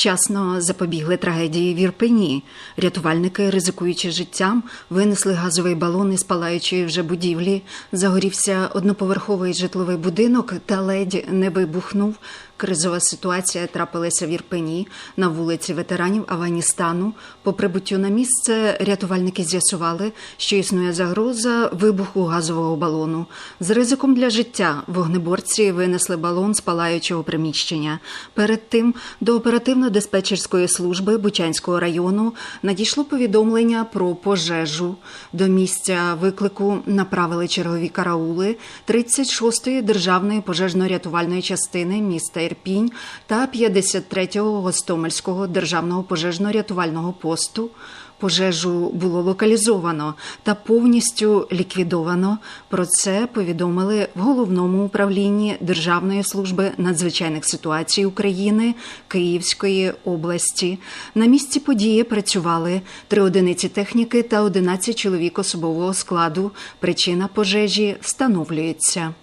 Вчасно запобігли трагедії в Ірпені. Рятувальники, ризикуючи життям, винесли газовий балон із палаючої вже будівлі. Загорівся одноповерховий житловий будинок та ледь не вибухнув. Кризова ситуація трапилася в Ірпені на вулиці ветеранів Афганістану. По прибуттю на місце рятувальники з'ясували, що існує загроза вибуху газового балону. З ризиком для життя вогнеборці винесли балон з палаючого приміщення. Перед тим до оперативно-диспетчерської служби Бучанського району надійшло повідомлення про пожежу. До місця виклику направили чергові караули 36-ї державної пожежно-рятувальної частини міста Ірпінь та 53-го Гостомельського державного пожежно-рятувального посту. Пожежу було локалізовано та повністю ліквідовано. Про це повідомили в головному управлінні Державної служби надзвичайних ситуацій України Київської області. На місці події працювали три одиниці техніки та 11 чоловік особового складу. Причина пожежі встановлюється.